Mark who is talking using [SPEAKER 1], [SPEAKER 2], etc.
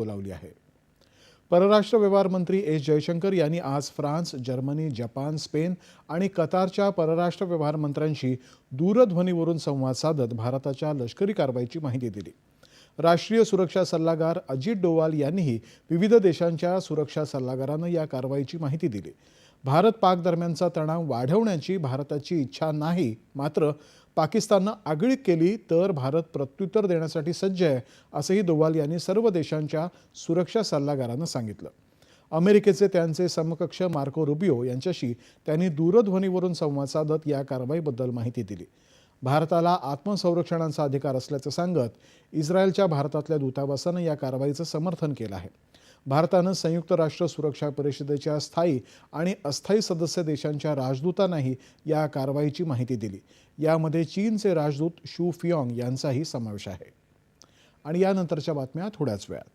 [SPEAKER 1] बोलावली आहे. परराष्ट्र व्यवहार मंत्री एस जयशंकर यांनी आज फ्रान्स जर्मनी जपान स्पेन आणि कतारच्या परराष्ट्र व्यवहार मंत्र्यांशी दूरध्वनीवरून संवाद साधत भारताच्या लष्करी कारवाईची माहिती दिली. राष्ट्रीय सुरक्षा सल्लागार अजित डोवाल यांनीही विविध देशांच्या सुरक्षा सल्लागारांना या कारवाईची माहिती दिली. भारत पाक दरम्यानचा तणाव वाढवण्याची भारताची इच्छा नाही मात्र पाकिस्ताननं आगळीक केली तर भारत प्रत्युत्तर देण्यासाठी सज्ज आहे असंही दोवाल यांनी सर्व देशांच्या सुरक्षा सल्लागारांना सांगितलं. अमेरिकेचे त्यांचे समकक्ष मार्को रुबिओ यांच्याशी त्यांनी दूरध्वनीवरून संवाद साधत या कारवाईबद्दल माहिती दिली. भारताला आत्मसंरक्षणाचा अधिकार असल्याचं सांगत इस्रायलच्या भारतातल्या दूतावासानं या कारवाईचं समर्थन केलं आहे. भारतानं संयुक्त राष्ट्र सुरक्षा परिषदेच्या स्थायी आणि अस्थायी सदस्य देशांच्या राजदूतांनाही या कारवाईची माहिती दिली. यामध्ये चीनचे राजदूत शू फियांग यांचाही समावेश आहे. आणि यानंतरच्या बातम्या थोड्याच वेळात.